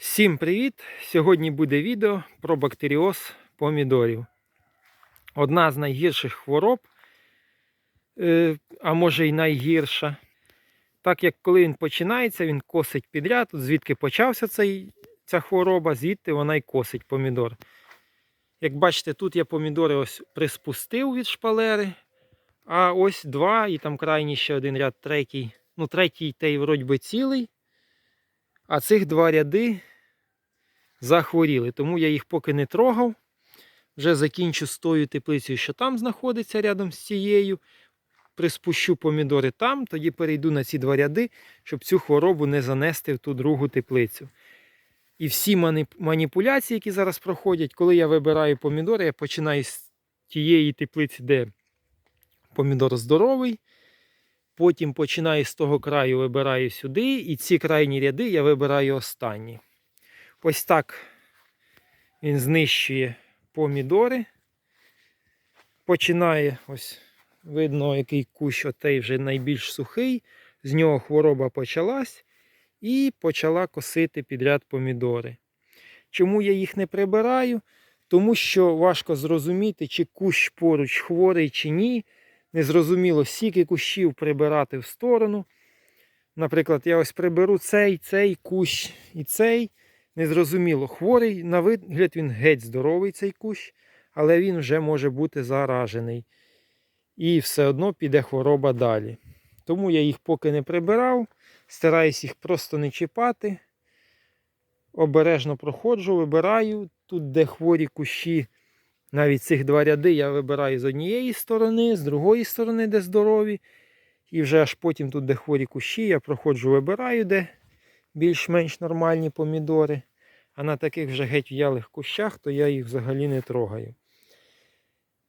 Всім привіт! Сьогодні буде відео про бактеріоз помідорів. Одна з найгірших хвороб, е, а може й найгірша. Так як коли він починається, він косить підряд, звідки почався цей, ця хвороба, звідти вона й косить помідор. Як бачите, тут я помідори ось приспустив від шпалери, а ось два, і там крайній ще один ряд, третій. Ну, третій той вроді би цілий. А цих два ряди захворіли, тому я їх поки не трогав. Вже закінчу з тою теплицею, що там знаходиться рядом з цією. Приспущу помідори там, тоді перейду на ці два ряди, щоб цю хворобу не занести в ту другу теплицю. І всі маніпуляції, які зараз проходять, коли я вибираю помідори, я починаю з тієї теплиці, де помідор здоровий. Потім починаю з того краю, вибираю сюди, і ці крайні ряди я вибираю останні. Ось так він знищує помідори. Починає, ось видно, який кущ отей вже найбільш сухий. З нього хвороба почалась і почала косити підряд помідори. Чому я їх не прибираю? Тому що важко зрозуміти, чи кущ поруч хворий, чи ні. Незрозуміло, скільки кущів прибирати в сторону. Наприклад, я ось приберу цей, цей кущ і цей. Незрозуміло, хворий, на вигляд він геть здоровий цей кущ, але він вже може бути заражений. І все одно піде хвороба далі. Тому я їх поки не прибирав, стараюсь їх просто не чіпати. Обережно проходжу, вибираю. Тут, де хворі кущі, навіть цих два ряди я вибираю з однієї сторони, з другої сторони, де здорові. І вже аж потім тут, де хворі кущі, я проходжу, вибираю, де більш-менш нормальні помідори. А на таких вже геть в'ялих кущах, то я їх взагалі не трогаю.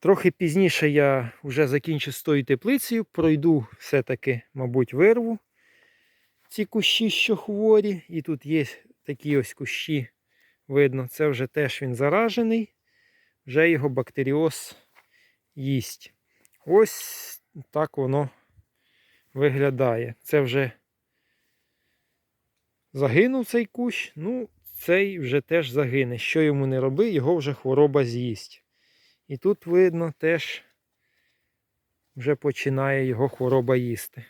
Трохи пізніше я вже закінчу з тою теплицею, пройду все-таки, мабуть, вирву ці кущі, що хворі. І тут є такі ось кущі, видно, це вже теж він заражений, вже його бактеріоз їсть. Ось так воно виглядає. Це вже загинув цей кущ, ну, цей вже теж загине. Що йому не роби, його вже хвороба з'їсть. І тут видно теж вже починає його хвороба їсти.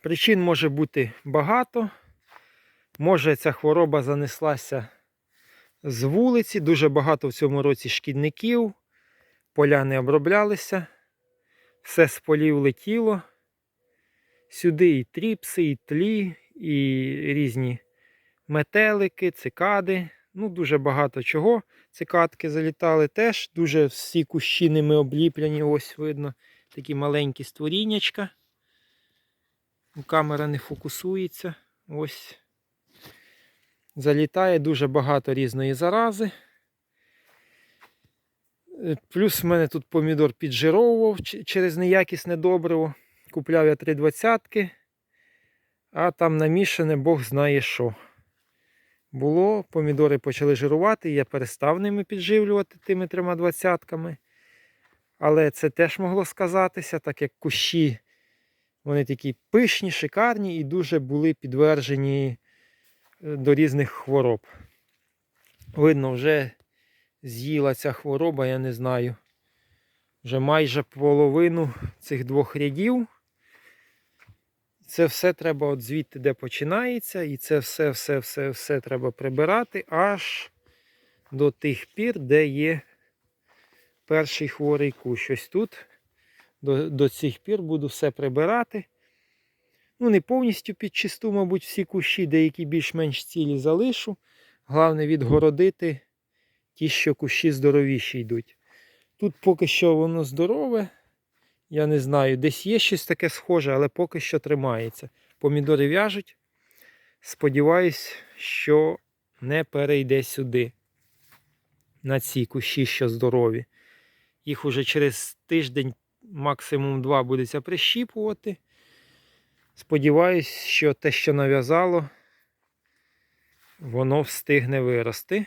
Причин може бути багато. Може ця хвороба занеслася з вулиці. Дуже багато в цьому році шкідників. Поля не оброблялися. Все з полів летіло. Сюди і тріпси, і тлі, і різні метелики, цикади. Ну, дуже багато чого. Цикадки залітали теж. Дуже всі кущі ними обліплені. Ось видно такі маленькі створіннячка. Камера не фокусується. Ось. Залітає дуже багато різної зарази. Е, Плюс в мене тут помідор піджировував через неякісне добриво. Купляв я 3,20, а там намішане Бог знає що. Було, помідори почали жирувати, я перестав ними підживлювати тими трьома двадцятками. Але це теж могло сказатися, так як кущі вони такі пишні, шикарні і дуже були підтверджені е, до різних хвороб. Видно, вже з'їла ця хвороба, я не знаю. Вже майже половину цих двох рядів. Це все треба от звідти, де починається, і це все, все, все, все треба прибирати аж до тих пір, де є перший хворий кущ. Ось тут до, до цих пір буду все прибирати. Ну, не повністю під чисту, мабуть, всі кущі, деякі більш-менш цілі залишу. Головне відгородити ті, що кущі здоровіші йдуть. Тут поки що воно здорове. Я не знаю, десь є щось таке схоже, але поки що тримається. Помідори в'яжуть. Сподіваюсь, що не перейде сюди. На ці кущі, що здорові. Їх уже через тиждень, максимум два, будеться прищіпувати. Сподіваюсь, що те, що нав'язало, воно встигне вирости.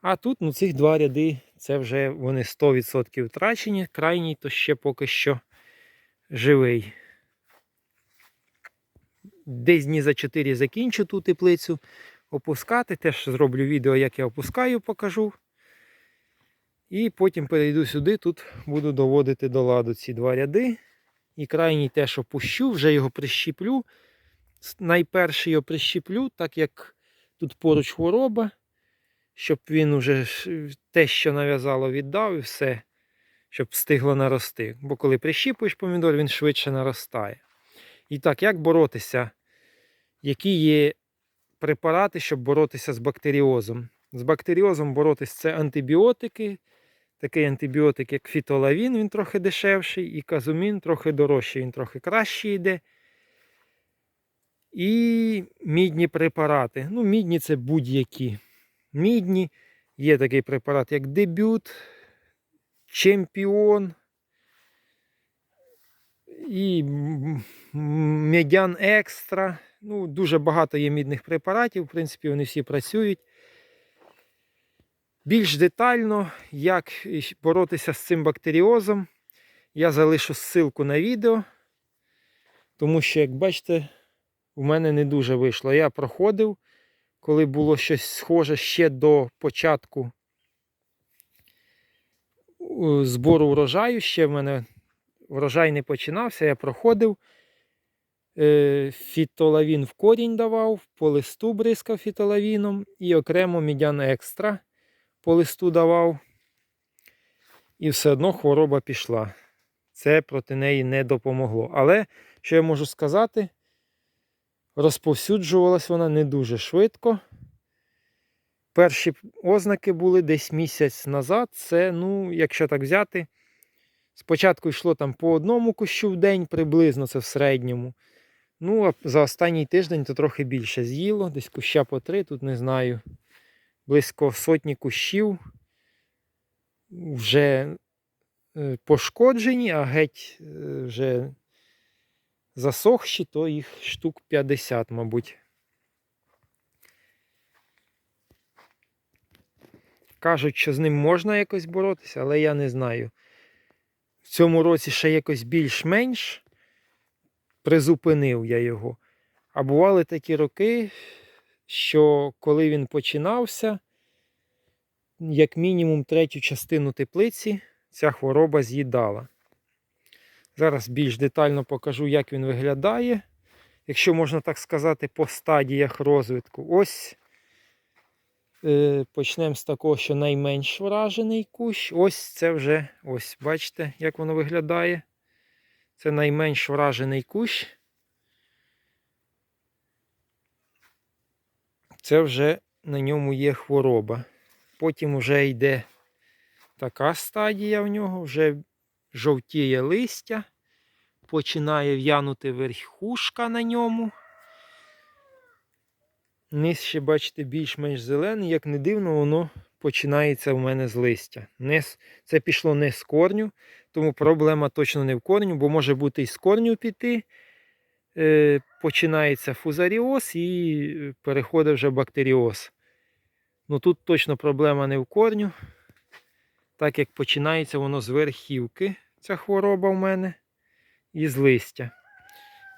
А тут ну, цих два ряди, це вже вони 100% втрачені. Крайній то ще поки що живий. десь дні за 4 закінчу ту теплицю опускати. Теж зроблю відео, як я опускаю, покажу. І потім перейду сюди, тут буду доводити до ладу ці два ряди. І крайній теж опущу, вже його прищіплю. Найперше його прищіплю, так як тут поруч хвороба, щоб він уже те, що нав'язало, віддав і все, щоб встигло нарости. Бо коли прищіпуєш помідор, він швидше наростає. І так, як боротися? Які є препарати, щоб боротися з бактеріозом? З бактеріозом боротися це антибіотики. Такий антибіотик, як фітолавін, він трохи дешевший, і казумін трохи дорожчий, він трохи краще йде. І мідні препарати. Ну, мідні це будь-які. Мідні. Є такий препарат, як дебют, чемпіон і медян екстра. Ну, дуже багато є мідних препаратів, в принципі, вони всі працюють. Більш детально, як боротися з цим бактеріозом, я залишу ссылку на відео, тому що, як бачите, у мене не дуже вийшло. Я проходив, коли було щось схоже ще до початку збору врожаю. Ще в мене врожай не починався, я проходив. Е, Фітолавін в корінь давав, по листу бризкав фітолавіном і окремо мідян екстра по листу давав. І все одно хвороба пішла. Це проти неї не допомогло. Але, що я можу сказати, розповсюджувалась вона не дуже швидко. Перші ознаки були десь місяць назад. Це, ну, якщо так взяти, спочатку йшло там по одному кущу в день, приблизно це в середньому. Ну, а за останній тиждень то трохи більше з'їло, десь куща по три, тут не знаю. Близько сотні кущів вже е, пошкоджені, а геть е, вже засохші, то їх штук 50, мабуть. Кажуть, що з ним можна якось боротися, але я не знаю. В цьому році ще якось більш-менш призупинив я його. А бували такі роки, що коли він починався, як мінімум третю частину теплиці ця хвороба з'їдала. Зараз більш детально покажу, як він виглядає. Якщо можна так сказати, по стадіях розвитку. Ось е, почнемо з такого, що найменш вражений кущ. Ось це вже, ось, бачите, як воно виглядає. Це найменш вражений кущ. Це вже на ньому є хвороба. Потім вже йде така стадія в нього, вже жовтіє листя, починає в'янути верхушка на ньому. Низ ще, бачите, більш-менш зелений, як не дивно, воно починається в мене з листя. Це пішло не з корню, тому проблема точно не в корню, бо може бути і з корню піти. Е, починається фузаріоз і е, переходить вже бактеріоз. Ну тут точно проблема не в корню, так як починається воно з верхівки, ця хвороба в мене, і з листя.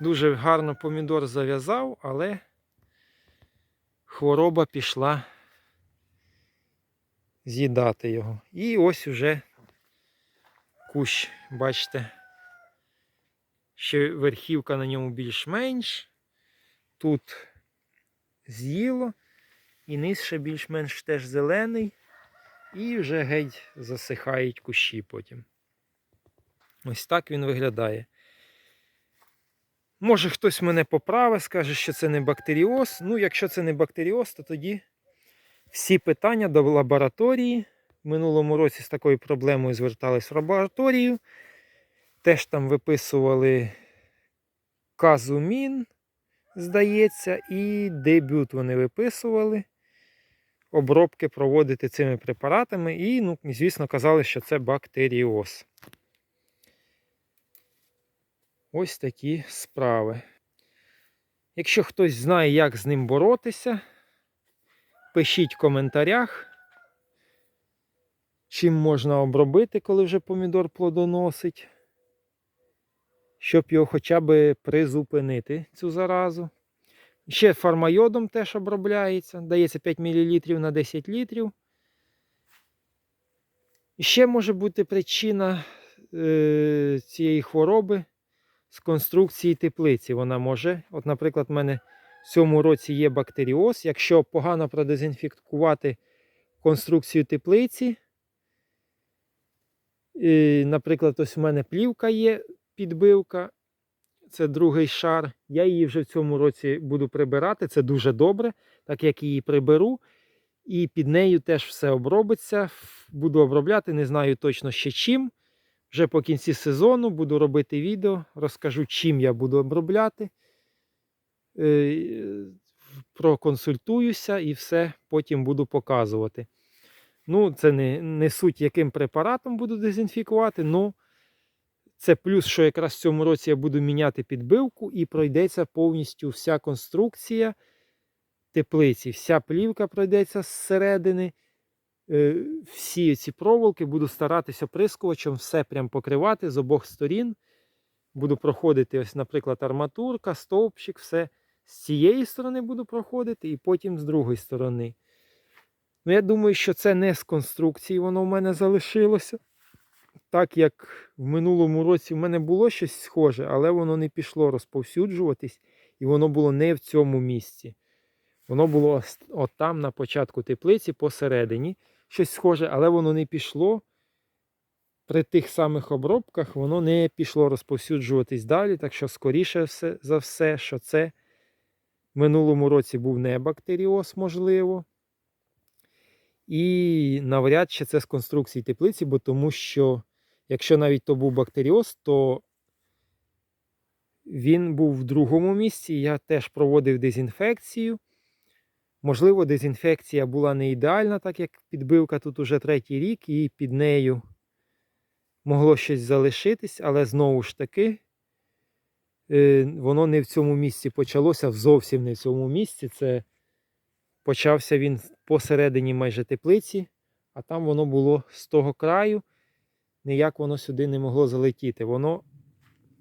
Дуже гарно помідор зав'язав, але хвороба пішла з'їдати його. І ось уже кущ, бачите, ще верхівка на ньому більш-менш. Тут з'їло. І низ ще більш-менш теж зелений. І вже геть засихають кущі потім. Ось так він виглядає. Може хтось мене поправить, скаже, що це не бактеріоз. Ну, якщо це не бактеріоз, то тоді всі питання до лабораторії. В минулому році з такою проблемою звертались в лабораторію. Теж там виписували казумін, здається, і дебют вони виписували. Обробки проводити цими препаратами, і, ну, звісно, казали, що це бактеріоз. Ось такі справи. Якщо хтось знає, як з ним боротися, пишіть в коментарях, чим можна обробити, коли вже помідор плодоносить, щоб його хоча б призупинити цю заразу. Ще фармайодом теж обробляється. Дається 5 мл на 10 літрів. Ще може бути причина е, цієї хвороби з конструкції теплиці. Вона може, от, наприклад, в мене в цьому році є бактеріоз. Якщо погано продезінфікувати конструкцію теплиці, і, наприклад, ось у мене плівка є, підбивка, це другий шар. Я її вже в цьому році буду прибирати. Це дуже добре, так як її приберу. І під нею теж все обробиться. Буду обробляти, не знаю точно ще чим. Вже по кінці сезону буду робити відео, розкажу, чим я буду обробляти. Е, Проконсультуюся і все потім буду показувати. Ну, це не, не суть, яким препаратом буду дезінфікувати, але це плюс, що якраз в цьому році я буду міняти підбивку і пройдеться повністю вся конструкція теплиці. Вся плівка пройдеться зсередини. Е, Всі ці проволоки буду старатися прискувачем все прям покривати з обох сторін. Буду проходити, ось, наприклад, арматурка, стовпчик, все з цієї сторони буду проходити, і потім з другої сторони. Ну, я думаю, що це не з конструкції, воно в мене залишилося. Так як в минулому році в мене було щось схоже, але воно не пішло розповсюджуватись, і воно було не в цьому місці. Воно було от там на початку теплиці посередині. Щось схоже, але воно не пішло. При тих самих обробках воно не пішло розповсюджуватись далі. Так що, скоріше за все, що це в минулому році був не бактеріоз, можливо. І навряд чи це з конструкції теплиці, бо тому що, якщо навіть то був бактеріоз, то він був в другому місці. Я теж проводив дезінфекцію. Можливо, дезінфекція була не ідеальна, так як підбивка тут уже третій рік, і під нею могло щось залишитись, але знову ж таки, е, воно не в цьому місці почалося, зовсім не в цьому місці. Це почався він посередині майже теплиці, а там воно було з того краю, ніяк воно сюди не могло залетіти. Воно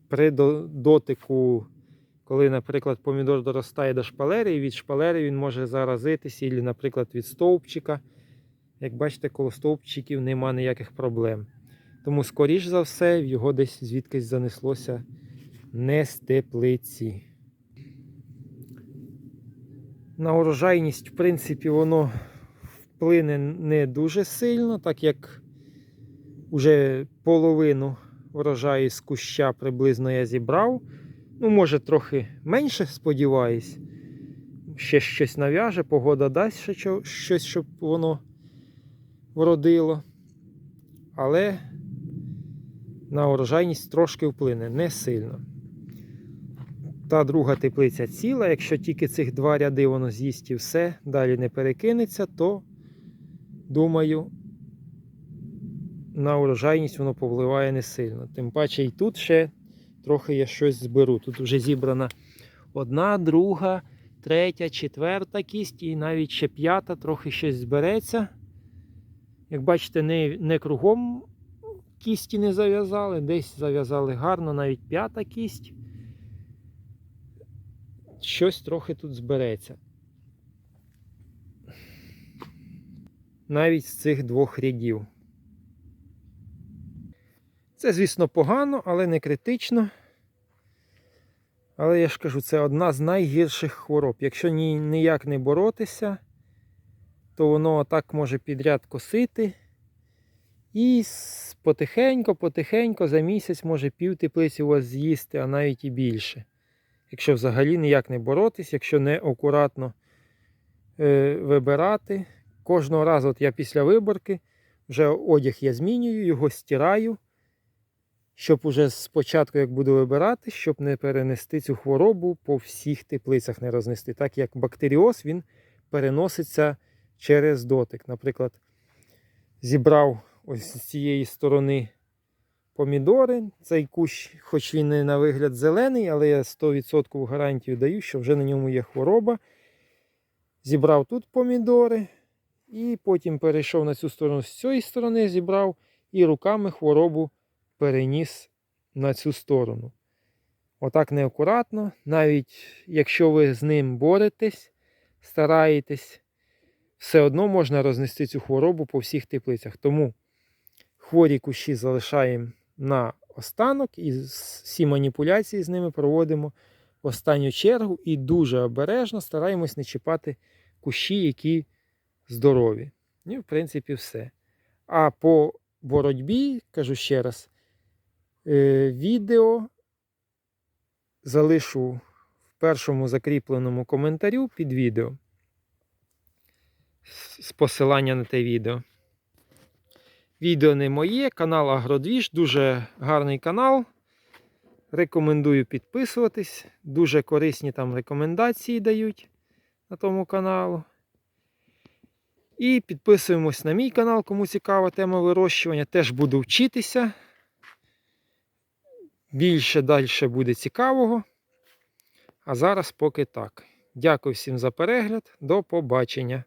при до- дотику, коли, наприклад, помідор доростає до шпалери, і від шпалери він може заразитися, або, наприклад, від стовпчика. Як бачите, коло стовпчиків нема ніяких проблем. Тому, скоріш за все, його десь звідкись занеслося не з теплиці. На урожайність, в принципі, воно вплине не дуже сильно, так як уже половину врожаю з куща приблизно я зібрав. Ну, може, трохи менше, сподіваюсь. Ще щось нав'яже, погода дасть ще щось, щоб воно вродило. Але на урожайність трошки вплине, не сильно. Та друга теплиця ціла. Якщо тільки цих два ряди воно з'їсть і все, далі не перекинеться, то думаю, на урожайність воно повпливає не сильно. Тим паче і тут ще трохи я щось зберу. Тут вже зібрана одна, друга, третя, четверта кість і навіть ще п'ята, трохи щось збереться. Як бачите, не, не кругом кісті не зав'язали, десь зав'язали гарно, навіть п'ята кість. Щось трохи тут збереться. Навіть з цих двох рядів. Це, звісно, погано, але не критично. Але я ж кажу, це одна з найгірших хвороб. Якщо ні, ніяк не боротися, то воно так може підряд косити. І с- потихенько, потихенько за місяць може пів теплиці у вас з'їсти, а навіть і більше. Якщо взагалі ніяк не боротись, якщо не акуратно е, вибирати. Кожного разу от я після виборки вже одяг я змінюю, його стираю, щоб уже спочатку, як буду вибирати, щоб не перенести цю хворобу по всіх теплицях не рознести. Так як бактеріоз він переноситься через дотик. Наприклад, зібрав ось з цієї сторони помідори. Цей кущ, хоч він не на вигляд зелений, але я 100% гарантію даю, що вже на ньому є хвороба. Зібрав тут помідори. І потім перейшов на цю сторону з цієї сторони, зібрав і руками хворобу переніс на цю сторону. Отак неакуратно, навіть якщо ви з ним боретесь, стараєтесь, все одно можна рознести цю хворобу по всіх теплицях. Тому хворі кущі залишаємо на останок і всі маніпуляції з ними проводимо в останню чергу і дуже обережно стараємось не чіпати кущі, які здорові. І, в принципі, все. А по боротьбі, кажу ще раз, відео залишу в першому закріпленому коментарю під відео з з посилання на те відео. Відео не моє, канал Агродвіж, дуже гарний канал. Рекомендую підписуватись. Дуже корисні там рекомендації дають на тому каналу. І підписуємось на мій канал, кому цікава тема вирощування. Теж буду вчитися. Більше далі буде цікавого. А зараз поки так. Дякую всім за перегляд. До побачення.